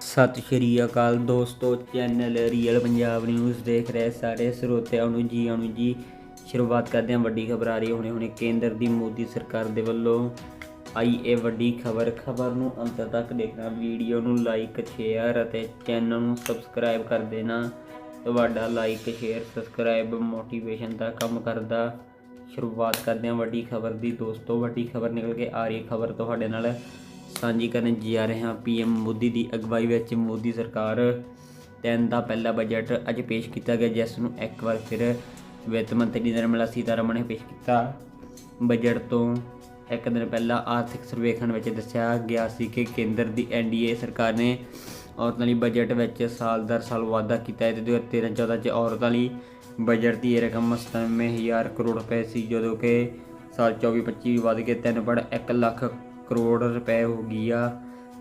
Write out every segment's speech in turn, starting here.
ਸਤਿ ਸ਼੍ਰੀ ਅਕਾਲ ਦੋਸਤੋ, channel real Punjab news ਦੇਖ ਰਹੇ ਸਾਰੇ ਸਰੋਤਿਆਂ ਨੂੰ ਜੀ ਆਇਆਂ ਜੀ। ਸ਼ੁਰੂਆਤ ਕਰਦੇ ਹਾਂ ਵੱਡੀ ਖਬਰ ਆ ਰਹੀ ਹੁਣੇ ਹੁਣੇ ਕੇਂਦਰ ਦੀ ਮੋਦੀ ਸਰਕਾਰ ਦੇ ਵੱਲੋਂ ਆਈ ਇਹ ਵੱਡੀ ਖਬਰ। ਖਬਰ ਨੂੰ ਅੰਤ ਤੱਕ ਦੇਖਣਾ, ਵੀਡੀਓ ਨੂੰ ਲਾਈਕ ਸ਼ੇਅਰ ਅਤੇ ਚੈਨਲ ਨੂੰ ਸਬਸਕ੍ਰਾਈਬ ਕਰ ਦੇਣਾ। ਤੁਹਾਡਾ ਲਾਈਕ ਸ਼ੇਅਰ ਸਬਸਕ੍ਰਾਈਬ ਮੋਟੀਵੇਸ਼ਨ ਦਾ ਕੰਮ ਕਰਦਾ। ਸ਼ੁਰੂਆਤ ਕਰਦੇ ਹਾਂ ਵੱਡੀ ਖਬਰ ਦੀ। ਦੋਸਤੋ, ਵੱਡੀ ਖਬਰ ਨਿਕਲ ਕੇ ਆ ਰਹੀ ਖਬਰ ਤੁਹਾਡੇ ਨਾਲ ਸਾਂਝੀ ਕਰਨ ਜਾ ਰਹੇ ਹਾਂ ਪੀਐਮ ਮੋਦੀ ਦੀ ਅਗਵਾਈ ਵਿੱਚ ਮੋਦੀ ਸਰਕਾਰ ਤਿੰਨ ਦਾ ਪਹਿਲਾ ਬਜਟ ਅੱਜ ਪੇਸ਼ ਕੀਤਾ ਗਿਆ, ਜਿਸ ਨੂੰ ਇੱਕ ਵਾਰ ਫਿਰ ਵਿੱਤ ਮੰਤਰੀ ਨਿਰਮਲਾ ਸੀਤਾਰਮਨ ਨੇ ਪੇਸ਼ ਕੀਤਾ। ਬਜਟ ਤੋਂ ਇੱਕ ਦਿਨ ਪਹਿਲਾਂ ਆਰਥਿਕ ਸਰਵੇਖਣ ਵਿੱਚ ਦੱਸਿਆ ਗਿਆ ਸੀ ਕਿ ਕੇਂਦਰ ਦੀ ਐਨਡੀਏ ਸਰਕਾਰ ਨੇ ਔਰਤਾਂ ਲਈ ਬਜਟ ਵਿੱਚ ਸਾਲ ਦਰ ਸਾਲ ਵਾਧਾ ਕੀਤਾ ਹੈ। ਤੇ 2013-14 ਚ ਔਰਤਾਂ ਲਈ ਬਜਟ ਦੀ ਰਕਮ 97000 ਕਰੋੜ ਰੁਪਏ ਸੀ, ਜਦੋਂ ਕਿ ਸਾਲ 24-25 ਵੱਧ ਕੇ 3.1 ਲੱਖ ਕਰੋੜ ਰੁਪਏ ਹੋ ਗਈ ਆ।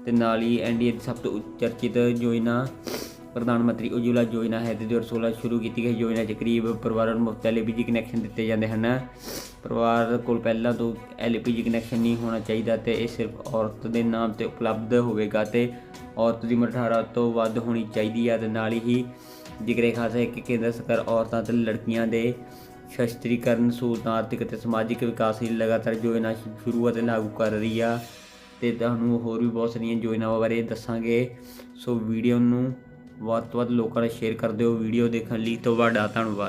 ਤੇ ਨਾਲ ਹੀ ਐਨਡੀਏ ਦੀ ਸਭ ਤੋਂ ਉੱਚ ਚਰਚਿਤ ਯੋਜਨਾ ਪ੍ਰਧਾਨ ਮੰਤਰੀ ਉਜਵਲਾ ਯੋਜਨਾ ਹੈ ਤੇ 2016 ਸ਼ੁਰੂ ਕੀਤੀ ਗਈ ਯੋਜਨਾ 'ਚ ਕਰੀਬ ਪਰਿਵਾਰਾਂ ਨੂੰ ਮੁਫਤ ਐਲਪੀਜੀ ਕਨੈਕਸ਼ਨ ਦਿੱਤੇ ਜਾਂਦੇ ਹਨ। ਪਰਿਵਾਰ ਕੋਲ ਪਹਿਲਾਂ ਤੋਂ ਐਲਪੀਜੀ ਕਨੈਕਸ਼ਨ ਨਹੀਂ ਹੋਣਾ ਚਾਹੀਦਾ ਤੇ ਇਹ ਸਿਰਫ ਔਰਤ ਦੇ ਨਾਮ ਤੇ ਉਪਲਬਧ ਹੋਵੇਗਾ ਤੇ ਔਰਤ ਦੀ ਉਮਰ 18 ਤੋਂ ਵੱਧ ਹੋਣੀ ਚਾਹੀਦੀ ਹੈ ਤੇ ਨਾਲ ਹੀ ਜ਼ਿਕਰੇ ਖਾਸ ਹੈ ਕਿ ਕੇਂਦਰ ਸਰਕਾਰ ਔਰਤਾਂ ਤੇ ਲੜਕੀਆਂ ਦੇ ਸ਼ਸਤਰੀਕਰਨ ਸਹੂਲਤਾਂ ਆਰਥਿਕ ਅਤੇ ਸਮਾਜਿਕ ਵਿਕਾਸ ਲਈ ਲਗਾਤਾਰ ਯੋਜਨਾ ਸ਼ੁਰੂ ਅਤੇ ਲਾਗੂ ਕਰ ਰਹੀ ਆ। ਤੇ ਤੁਹਾਨੂੰ ਹੋਰ ਵੀ ਬਹੁਤ ਸਾਰੀਆਂ ਯੋਜਨਾਵਾਂ ਬਾਰੇ ਦੱਸਾਂਗੇ। ਸੋ ਵੀਡੀਓ ਨੂੰ ਵੱਧ ਤੋਂ ਵੱਧ ਲੋਕਾਂ ਨਾਲ ਸ਼ੇਅਰ ਕਰ ਦਿਓ। ਵੀਡੀਓ ਦੇਖਣ ਲਈ ਤੁਹਾਡਾ ਧੰਨਵਾਦ।